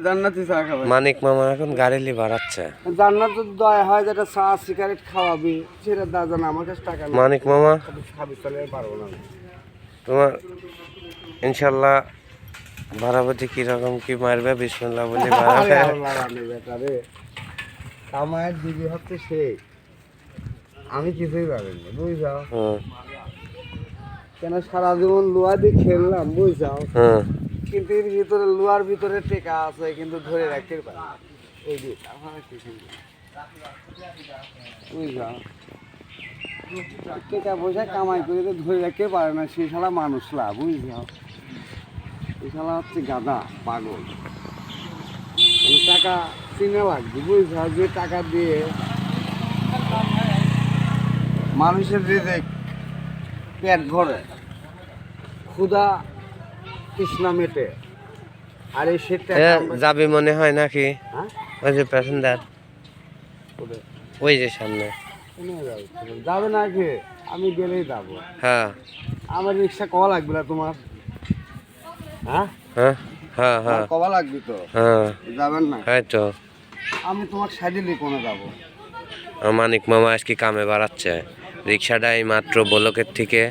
জান্নাতি চা খাবে। মানিক মামা এখন গাড়ি লি বাড়াচ্ছে। জান্নাত যদি দয়া হয় যেটা চা সিগারেট খাওয়াবি সেটা দাদা না আমার কাছে টাকা নেই। মানিক মামা। খাবি চলে পারব না। তোমার ইনশাল্লাহ ভাড়াপতি কীরকম কি মারবে? বিসমুল্লাহ বলে বাড়াবে। আমার দিদি হচ্ছে সে। আমি কিছুই পারিনি বুঝছাও? কেন সারা জীবন লোয়া দিয়ে খেললাম বুঝছাও? হুম কিন্তু এর ভিতরে লোয়ার ভিতরে টেকা আছে, কিন্তু ধরে রাখতে পারি না। এই যে টেকা পয়সা কামাই করে তো ধরে রাখতে পারে না সেই শালা মানুষ লা বুঝছাও এই শালা হচ্ছে গাদা পাগল। টাকা চিনে লাগবে বুঝছাও যে টাকা দিয়ে মানুষের যে পেট ভরে, ক্ষুধা তৃষ্ণা মেটে। আর এই এ, যাবি মনে হয় নাকি? হ্যাঁ? ওই যে প্যাসেঞ্জার। ওই যে সামনে। যাবে? যাবে না কি আমি গেলেই যাব। হ্যাঁ। আমার রিক্সা কবা লাগবে না তোমার? হ্যাঁ? হ্যাঁ হ্যাঁ হ্যাঁ। কবা লাগবে তো? হ্যাঁ। যাবেন না? এই তো। আমি তোমার সাইডে কোনে যাব? মানিক মামা আজকে কামে বাড়াচ্ছে। রিক্সাটা এই মাত্র বলকের থেকে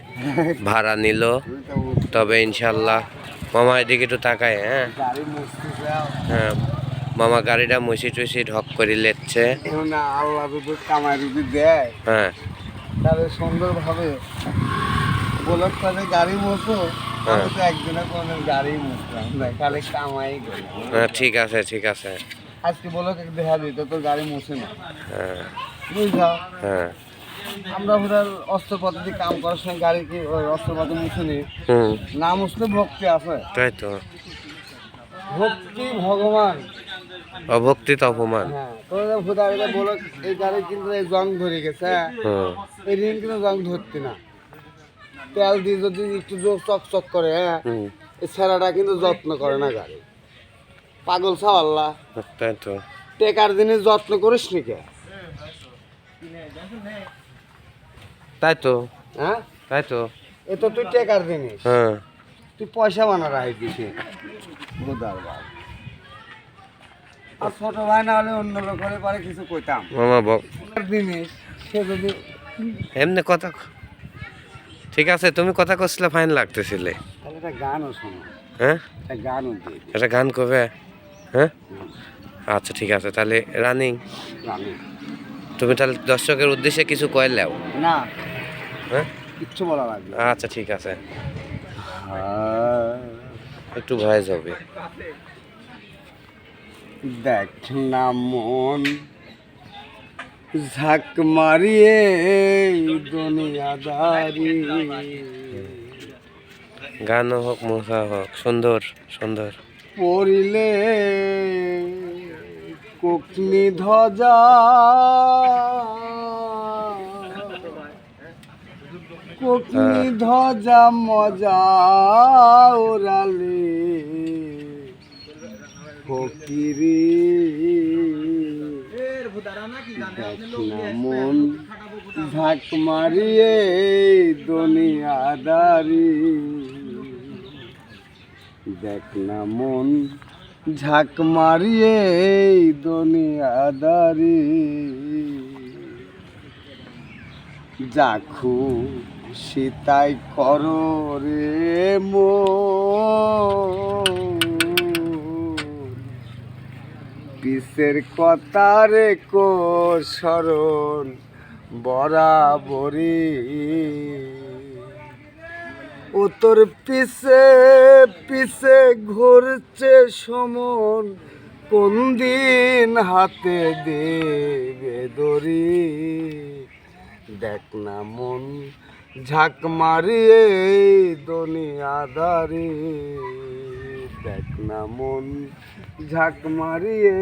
ভাড়া নিল। তবে ইনশাল্লাহ মামা এদিকে একটু তাকায় হ্যাঁ? গাড়ি মুছতে যাও। হ্যাঁ মামা গাড়িটা মুছি টুসি ঢক করে লেচ্ছে না আল্লাহ যদি কামাই যদি দেয় হ্যাঁ। তাহলে সুন্দরভাবে বলক তাহলে গাড়ি মুছো হ্যাঁ। তো একদিনে কোনো গাড়ি মুছলাম না খালি কামাই হ্যাঁ ঠিক আছে ঠিক আছে। আজকে বলো দেখা দিত তো গাড়ি মুছে না। হ্যাঁ। বুঝলাম হ্যাঁ। আমরা পুরো অস্ত্র পদ্ধতি কাম করার সময় গাড়ি কি ওই অস্ত্র পদ্ধতি মুছে নি হুম। না মুছলে ভক্তি আছে। তাই তো। ভক্তি ভগবান। অভক্তি তো অপমান। হ্যাঁ তোরা বলো এই গাড়ি কিন্তু এই জং ধরে গেছে হ্যাঁ? এই রিং কিন্তু জং ধরতে না। তেল দিয়ে যদি একটু জোর চকচক করে হ্যাঁ? ছেঁড়াটা কিন্তু যত্ন করে না গাড়ি। পাগল সাওয়াল্লাহ তাই তো। টেকার জিনিস যত্ন করিস নি কে? তাই তো। হ্যাঁ? তাই তো। এ তো তুই টেকার জিনিস। হ্যাঁ। তুই পয়সা বানা রাখি দিছে। বোধার বাপ। আর ছোট ভাই না হলে অন্য লোক হলে পরে কিছু কইতাম। মামা বক জিনিস সে যদি এমনি কথা ঠিক আছে তুমি কথা করছিলে ফাইন লাগতেছিলে। তাহলে একটা গানও শোনো। হ্যাঁ? একটা গানও দিই একটা গান করবে হ্যাঁ? আচ্ছা ঠিক আছে তাহলে রানিং। গানও তুমি তাহলে দর্শকের উদ্দেশ্যে কিছু কইলেও? না। হ্যাঁ? কিচ্ছু বলা লাগবে। আচ্ছা ঠিক আছে। একটু ভয়েস হবে। দেখ না মন ঝাঁক মারিয়ে দুনিয়াদারি। গানও হোক মশা হোক সুন্দর সুন্দর। পড়িলে কোকনি ধ্বজা। কোকনি ধ্বজা মজা ওরালে ফকিরি মন ঝাঁক মারিয়ে দুনিয়াদারি। দেখ না মন ঝাঁক মারিয়ে দুনিয়াদারি। যাখু সীতাই কর রে মো। পিসের কথা কো স্মরণ বরাবরী ও তোর পিছে পিছে ঘুরছে সমন, কোন দিন হাতে দেবে দড়ি? দেখ না মন ঝাঁক মারিয়ে দুনিয়াদারি। দেখ না মন, ঝাঁক মারিয়ে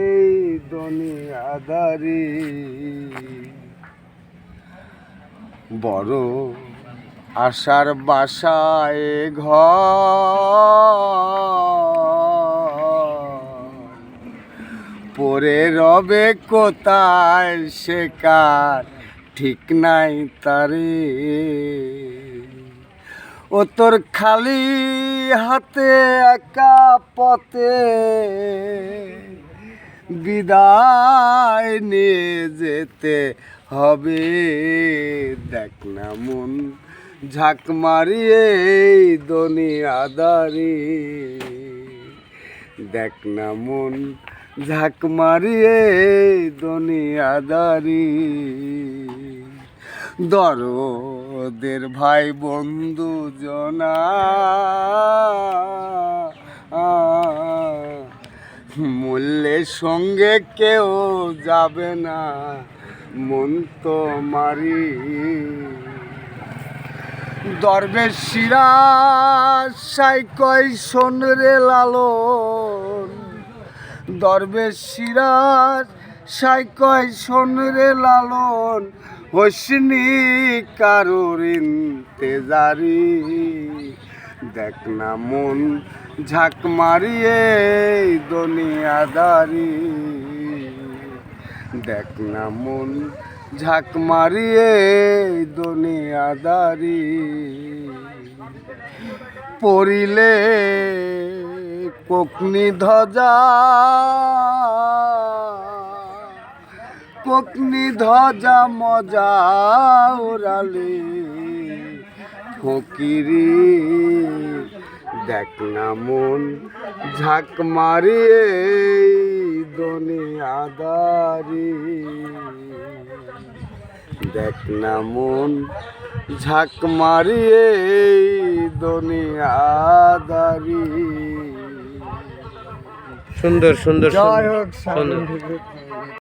দুনিয়াদারি। বড় আশার বাসায় ঘর, পরে রবে কোথায় শেখার ঠিক নাই তারে। ও তোর খালি হাতে একা পথে বিদায় নিয়ে যেতে হবে। দেখ না মন ঝাঁক মারিয়ে দুনিয়াদারি দেখ না মন ঝাঁক মারিয়ে দুনিয়াদারি দরদের ভাই বন্ধু জনা। মূল্যের সঙ্গে কেউ যাবে না, মন তো মারি। দরবেশ সিরাজ সাই কয় শোন রে লালন। দরবেশ সিরাজ সাই কয় শোন রে লালন। হসনি কারোর ইন্তেজারি। দেখ না মন, ঝাঁক মারিয়ে দুনিয়াদারি। দেখ না মন, ঝাঁক মারিয়ে দুনিয়াদারি। পড়িলে কোকনি ধ্বজা কোকনি ধ্বজা মজা ওরালে ফকিরি দেখ না মন ঝাঁক মারিয়ে দুনিয়াদারি দেখ না মন ঝাঁক মারিয়ে দুনিয়াদারি সুন্দর সুন্দর সুন্দর। সুন্দর